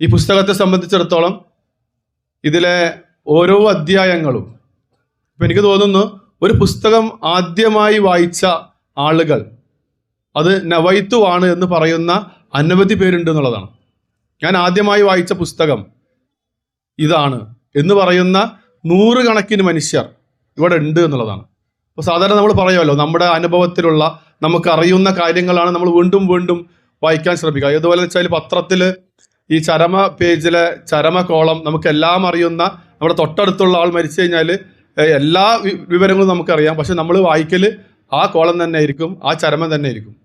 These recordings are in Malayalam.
ഈ പുസ്തകത്തെ സംബന്ധിച്ചിടത്തോളം ഇതിലെ ഓരോ അധ്യായങ്ങളും ഇപ്പം എനിക്ക് തോന്നുന്നു ഒരു പുസ്തകം ആദ്യമായി വായിച്ച ആളുകൾ അത് നവൈത്തുവാണ് എന്ന് പറയുന്ന അനവധി പേരുണ്ട് എന്നുള്ളതാണ്. ഞാൻ ആദ്യമായി വായിച്ച പുസ്തകം ഇതാണ് എന്ന് പറയുന്ന നൂറുകണക്കിന് മനുഷ്യർ ഇവിടെ ഉണ്ട് എന്നുള്ളതാണ്. അപ്പോൾ സാധാരണ നമ്മൾ പറയുമല്ലോ നമ്മുടെ അനുഭവത്തിലുള്ള നമുക്ക് അറിയുന്ന കാര്യങ്ങളാണ് നമ്മൾ വീണ്ടും വീണ്ടും വായിക്കാൻ ശ്രമിക്കുക. അതുപോലെ വെച്ചാൽ പത്രത്തിൽ ഈ ചരമ പേജിലെ ചരമ കോളം നമുക്കെല്ലാം അറിയുന്ന നമ്മുടെ തൊട്ടടുത്തുള്ള ആൾ മരിച്ചു കഴിഞ്ഞാൽ എല്ലാ വിവരങ്ങളും നമുക്കറിയാം. പക്ഷെ നമ്മൾ വായിക്കൽ ആ കോളം തന്നെ ആയിരിക്കും ആ ചരമം തന്നെ ആയിരിക്കും.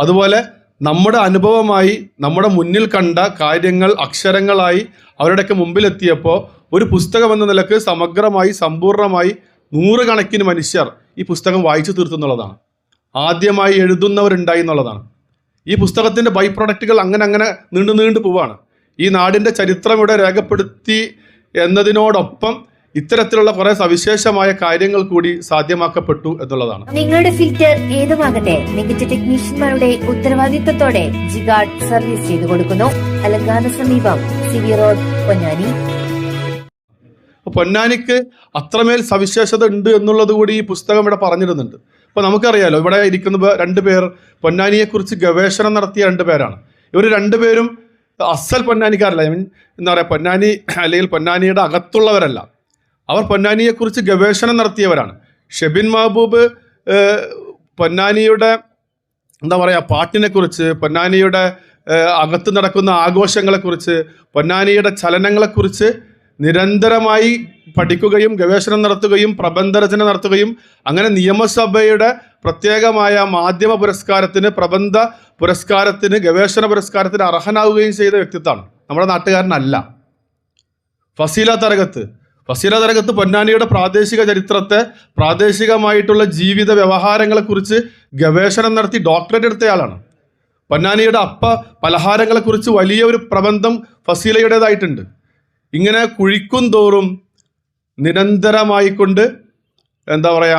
അതുപോലെ നമ്മുടെ അനുഭവമായി നമ്മുടെ മുന്നിൽ കണ്ട കാര്യങ്ങൾ അക്ഷരങ്ങളായി അവരുടെയൊക്കെ മുമ്പിലെത്തിയപ്പോൾ ഒരു പുസ്തകം എന്ന നിലയ്ക്ക് സമഗ്രമായി സമ്പൂർണമായി നൂറുകണക്കിന് മനുഷ്യർ ഈ പുസ്തകം വായിച്ചു തീർത്തുന്നുള്ളതാണ് ആദ്യമായി എഴുതുന്നവരുണ്ടായി എന്നുള്ളതാണ്. ഈ പുസ്തകത്തിന്റെ ബൈ പ്രൊഡക്റ്റുകൾ അങ്ങനെ അങ്ങനെ നീണ്ടു നീണ്ടു പോവാണ്. ഈ നാടിന്റെ ചരിത്രം ഇവിടെ രേഖപ്പെടുത്തി എന്നതിനോടൊപ്പം ഇത്തരത്തിലുള്ള കുറെ സവിശേഷമായ കാര്യങ്ങൾ കൂടി സാധ്യമാക്കപ്പെട്ടു എന്നുള്ളതാണ്. നിങ്ങളുടെ ഫിൽറ്റർ ഏതുമാകട്ടെ മികച്ച ടെക്നീഷ്യന്മാരുടെ ഉത്തരവാദിത്തത്തോടെ ജിഗാഡ് സർവീസ് ചെയ്തു കൊടുക്കുന്നു. അലങ്കാന സമീപം സിവി റോഡ് പൊന്നാനി. പൊന്നാനിക്ക് അത്രമേൽ സവിശേഷത ഉണ്ട് എന്നുള്ളത് കൂടി ഈ പുസ്തകം ഇവിടെ പറഞ്ഞിരുന്നുണ്ട്. അപ്പോൾ നമുക്കറിയാലോ ഇവിടെ ഇരിക്കുന്ന രണ്ടുപേർ രണ്ട് പേർ പൊന്നാനിയെക്കുറിച്ച് ഗവേഷണം നടത്തിയ രണ്ട് പേരാണ് ഇവർ രണ്ടുപേരും അസൽ പൊന്നാനിക്കാരല്ല. ഐ മീൻ എന്താ പറയുക പൊന്നാനി അല്ലെങ്കിൽ പൊന്നാനിയുടെ അകത്തുള്ളവരല്ല. അവർ പൊന്നാനിയെക്കുറിച്ച് ഗവേഷണം നടത്തിയവരാണ്. ഷെബിൻ മഹബൂബ് പൊന്നാനിയുടെ എന്താ പറയുക പാട്ടിനെക്കുറിച്ച് പൊന്നാനിയുടെ അകത്ത് നടക്കുന്ന ആഘോഷങ്ങളെക്കുറിച്ച് പൊന്നാനിയുടെ ചലനങ്ങളെക്കുറിച്ച് നിരന്തരമായി പഠിക്കുകയും ഗവേഷണം നടത്തുകയും പ്രബന്ധരചന നടത്തുകയും അങ്ങനെ നിയമസഭയുടെ പ്രത്യേകമായ മാധ്യമ പുരസ്കാരത്തിന് പ്രബന്ധ പുരസ്കാരത്തിന് ഗവേഷണ പുരസ്കാരത്തിന് അർഹനാവുകയും ചെയ്ത വ്യക്തിത്വമാണ്. നമ്മുടെ നാട്ടുകാരനല്ല. ഫസീല തരകത്ത്. ഫസീല തരകത്ത് പൊന്നാനിയുടെ പ്രാദേശിക ചരിത്രത്തെ പ്രാദേശികമായിട്ടുള്ള ജീവിത വ്യവഹാരങ്ങളെക്കുറിച്ച് ഗവേഷണം നടത്തി ഡോക്ടറേറ്റ് എടുത്തയാളാണ്. പൊന്നാനിയുടെ അപ്പ പലഹാരങ്ങളെക്കുറിച്ച് വലിയ ഒരു പ്രബന്ധം ഫസീലയുടേതായിട്ടുണ്ട്. ഇങ്ങനെ കുഴിക്കും തോറും നിരന്തരമായിക്കൊണ്ട് എന്താ പറയുക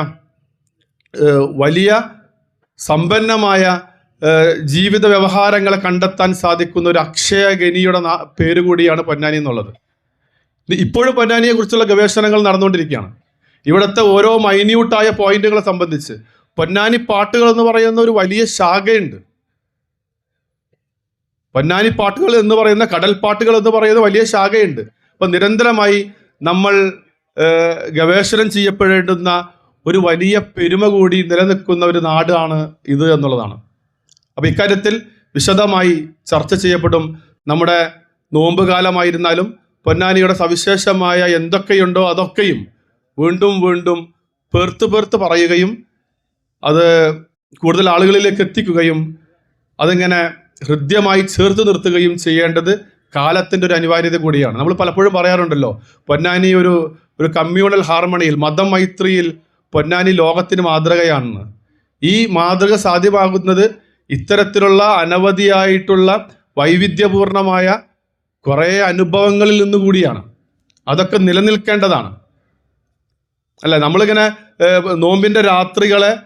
വലിയ സമ്പന്നമായ ജീവിത വ്യവഹാരങ്ങളെ കണ്ടെത്താൻ സാധിക്കുന്ന ഒരു അക്ഷയ ഗനിയുടെ പേര് കൂടിയാണ് പൊന്നാനി എന്നുള്ളത്. ഇപ്പോഴും പൊന്നാനിയെ കുറിച്ചുള്ള ഗവേഷണങ്ങൾ നടന്നുകൊണ്ടിരിക്കുകയാണ്. ഇവിടുത്തെ ഓരോ മൈന്യൂട്ടായ പോയിന്റുകളെ സംബന്ധിച്ച് പൊന്നാനി പാട്ടുകൾ എന്ന് പറയുന്ന ഒരു വലിയ ശാഖയുണ്ട്. പൊന്നാനി പാട്ടുകൾ എന്ന് പറയുന്ന കടൽ പാട്ടുകൾ എന്ന് പറയുന്ന വലിയ ശാഖയുണ്ട്. അപ്പം നിരന്തരമായി നമ്മൾ ഗവേഷണം ചെയ്യപ്പെടേണ്ടുന്ന ഒരു വലിയ പെരുമ കൂടി നിലനിൽക്കുന്ന ഒരു നാടാണ് ഇത് എന്നുള്ളതാണ്. അപ്പോൾ ഇക്കാര്യത്തിൽ വിശദമായി ചർച്ച ചെയ്യപ്പെടും. നമ്മുടെ നോമ്പ് കാലമായിരുന്നാലും പൊന്നാനിയുടെ സവിശേഷമായ എന്തൊക്കെയുണ്ടോ അതൊക്കെയും വീണ്ടും വീണ്ടും പേർത്ത് പേർത്ത് പറയുകയും അത് കൂടുതൽ ആളുകളിലേക്ക് എത്തിക്കുകയും അതിങ്ങനെ ഹൃദ്യമായി ചേർത്ത് നിർത്തുകയും ചെയ്യേണ്ടത് കാലത്തിന്റെ ഒരു അനിവാര്യത കൂടിയാണ്. നമ്മൾ പലപ്പോഴും പറയാറുണ്ടല്ലോ പൊന്നാനി ഒരു ഒരു കമ്മ്യൂണൽ ഹാർമണിയിൽ മതം മൈത്രിയിൽ പൊന്നാനി ലോകത്തിന് മാതൃകയാണെന്ന്. ഈ മാതൃക സാധ്യമാകുന്നത് ഇത്തരത്തിലുള്ള അനവധിയായിട്ടുള്ള വൈവിധ്യപൂർണമായ കുറേ അനുഭവങ്ങളിൽ നിന്ന് കൂടിയാണ്. അതൊക്കെ നിലനിൽക്കേണ്ടതാണ്. അല്ല നമ്മളിങ്ങനെ നോമ്പിന്റെ രാത്രികളെ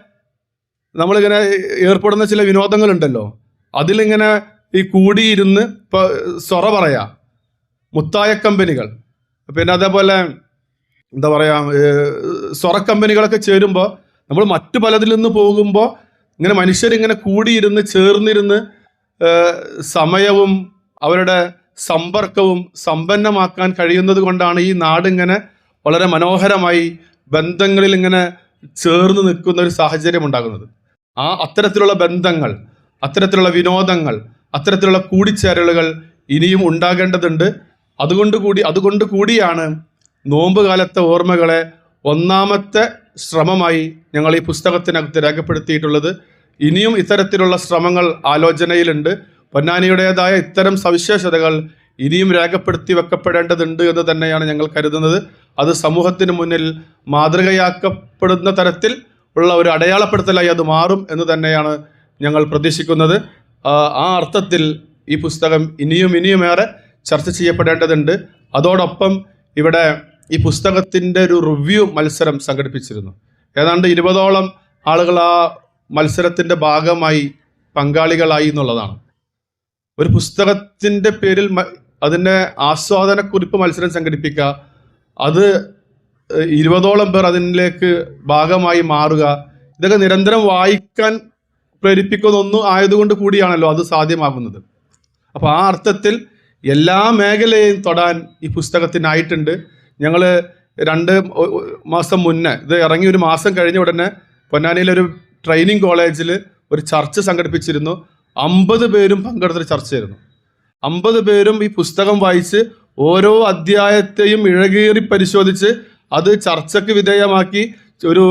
നമ്മളിങ്ങനെ ഏർപ്പെടുന്ന ചില വിനോദങ്ങളുണ്ടല്ലോ. അതിലിങ്ങനെ ഈ കൂടിയിരുന്ന് ഇപ്പോൾ സൊറ പറയാ. മുത്തായ കമ്പനികൾ. പിന്നെ അതേപോലെ എന്താ പറയുക സൊറ കമ്പനികളൊക്കെ ചേരുമ്പോൾ നമ്മൾ മറ്റു പലതിൽ നിന്ന് പോകുമ്പോൾ ഇങ്ങനെ മനുഷ്യരിങ്ങനെ കൂടിയിരുന്ന് ചേർന്നിരുന്ന് സമയവും അവരുടെ സമ്പർക്കവും സമ്പന്നമാക്കാൻ കഴിയുന്നത് കൊണ്ടാണ് ഈ നാട് ഇങ്ങനെ വളരെ മനോഹരമായി ബന്ധങ്ങളിൽ ഇങ്ങനെ ചേർന്ന് നിൽക്കുന്ന ഒരു സാഹചര്യം ഉണ്ടാകുന്നത്. ആ അത്തരത്തിലുള്ള ബന്ധങ്ങൾ അത്തരത്തിലുള്ള വിനോദങ്ങൾ അത്തരത്തിലുള്ള കൂടിച്ചേരലുകൾ ഇനിയും ഉണ്ടാകേണ്ടതുണ്ട്. അതുകൊണ്ട് കൂടി അതുകൊണ്ട് കൂടിയാണ് നോമ്പ് കാലത്തെ ഓർമ്മകളെ ഒന്നാമത്തെ ശ്രമമായി ഞങ്ങൾ ഈ പുസ്തകത്തിനകത്ത് രേഖപ്പെടുത്തിയിട്ടുള്ളത്. ഇനിയും ഇത്തരത്തിലുള്ള ശ്രമങ്ങൾ ആലോചനയിലുണ്ട്. പൊന്നാനിയുടേതായ ഇത്തരം സവിശേഷതകൾ ഇനിയും രേഖപ്പെടുത്തി വെക്കപ്പെടേണ്ടതുണ്ട് എന്ന് തന്നെയാണ് ഞങ്ങൾ കരുതുന്നത്. അത് സമൂഹത്തിന് മുന്നിൽ മാതൃകയാക്കപ്പെടുന്ന തരത്തിൽ ഉള്ള ഒരു അടയാളപ്പെടുത്തലായി അത് മാറും എന്ന് തന്നെയാണ് ഞങ്ങൾ പ്രതീക്ഷിക്കുന്നത്. ആ അർത്ഥത്തിൽ ഈ പുസ്തകം ഇനിയും ഇനിയുമേറെ ചർച്ച ചെയ്യപ്പെടേണ്ടതുണ്ട്. അതോടൊപ്പം ഇവിടെ ഈ പുസ്തകത്തിന്റെ ഒരു റിവ്യൂ മത്സരം സംഘടിപ്പിച്ചിരുന്നു. ഏതാണ്ട് ഇരുപതോളം ആളുകൾ ആ മത്സരത്തിന്റെ ഭാഗമായി പങ്കാളികളായി എന്നുള്ളതാണ്. ഒരു പുസ്തകത്തിന്റെ പേരിൽ അതിന്റെ ആസ്വാദനക്കുറിപ്പ് മത്സരം സംഘടിപ്പിക്കുക അത് ഇരുപതോളം പേർ അതിലേക്ക് ഭാഗമായി മാറുക ഇതൊക്കെ നിരന്തരം വായിക്കാൻ പ്രേരിപ്പിക്കുന്ന ഒന്ന് ആയതുകൊണ്ട് കൂടിയാണല്ലോ അത് സാധ്യമാകുന്നത്. അപ്പോൾ ആ അർത്ഥത്തിൽ എല്ലാ മേഖലയും തൊടാൻ ഈ പുസ്തകത്തിനായിട്ടുണ്ട്. ഞങ്ങൾ രണ്ട് മാസം മുന്നേ ഇത് ഇറങ്ങി ഒരു മാസം കഴിഞ്ഞ ഉടനെ പൊന്നാനിയിലൊരു ട്രെയിനിങ് കോളേജിൽ ഒരു ചർച്ച സംഘടിപ്പിച്ചിരുന്നു. അമ്പത് പേരും പങ്കെടുത്തൊരു ചർച്ചയായിരുന്നു. അമ്പത് പേരും ഈ പുസ്തകം വായിച്ച് ഓരോ അധ്യായത്തെയും ഇഴകീറി പരിശോധിച്ച് അത് ചർച്ചയ്ക്ക് വിധേയമാക്കി ഒരു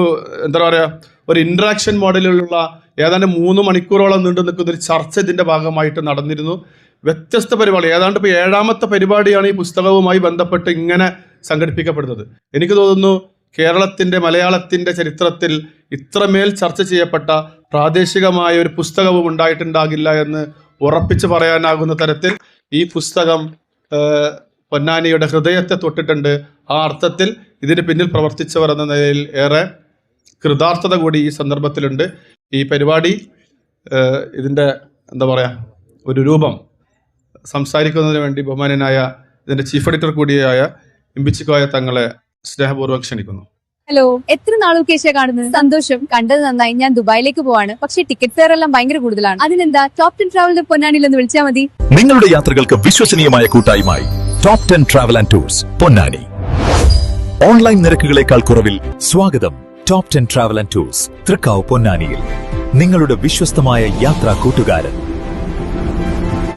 എന്താ പറയുക ഒരു ഇൻട്രാക്ഷൻ മോഡലിലുള്ള ഏതാണ്ട് മൂന്ന് മണിക്കൂറോളം നീണ്ടു നിൽക്കുന്ന ഒരു ചർച്ച ഇതിന്റെ ഭാഗമായിട്ട് നടന്നിരുന്നു. വ്യത്യസ്ത പരിപാടി. ഏതാണ്ട് ഇപ്പോൾ ഏഴാമത്തെ പരിപാടിയാണ് ഈ പുസ്തകവുമായി ബന്ധപ്പെട്ട് ഇങ്ങനെ സംഘടിപ്പിക്കപ്പെടുന്നത്. എനിക്ക് തോന്നുന്നു കേരളത്തിന്റെ മലയാളത്തിന്റെ ചരിത്രത്തിൽ ഇത്രമേൽ ചർച്ച ചെയ്യപ്പെട്ട പ്രാദേശികമായ ഒരു പുസ്തകവും ഉണ്ടായിട്ടുണ്ടാകില്ല എന്ന് ഉറപ്പിച്ച് പറയാനാകുന്ന തരത്തിൽ ഈ പുസ്തകം പൊന്നാനിയുടെ ഹൃദയത്തെ തൊട്ടിട്ടുണ്ട്. ആ അർത്ഥത്തിൽ ഇതിന് പിന്നിൽ പ്രവർത്തിച്ചവർ എന്ന നിലയിൽ ഏറെ കൃതാർത്ഥത കൂടി ഈ സന്ദർഭത്തിലുണ്ട്. ഈ പരിപാടി ഇതിന്റെ എന്താ പറയുക ഒരു രൂപം സംസാരിക്കുന്നതിന് വേണ്ടി ബഹുമാനനായ ഇതിന്റെ ചീഫ് എഡിറ്റർ കൂടിയായ ഇമ്പിച്ചിക്കോയ തങ്ങളെ സ്നേഹപൂർവം ക്ഷണിക്കുന്നു. ഹലോ എത്ര നാളും കേശ കാണുന്നത്? സന്തോഷം. കണ്ടത് നന്നായി. ഞാൻ ദുബായിലേക്ക് പോവാണ്. പക്ഷേ ടിക്കറ്റ് ഫെയർ എല്ലാം ഭയങ്കര കൂടുതലാണ്. അതിനെന്താ? ടോപ് ടെൻ ട്രാവലിന്റെ പൊന്നാനിൽ ഒന്ന് വിളിച്ചാൽ മതി. നിങ്ങളുടെ യാത്രകൾക്ക് വിശ്വസനീയമായ കൂട്ടായ്മയായി top ten travel and tours Ponnani. Online നിരക്കുകളേക്കാൾ കുറവിൽ സ്വാഗതം. Top ten travel and tours Thrikkavu പൊന്നാനിയിൽ നിങ്ങളുടെ വിശ്വസ്തമായ യാത്രാ കൂട്ടുകാരൻ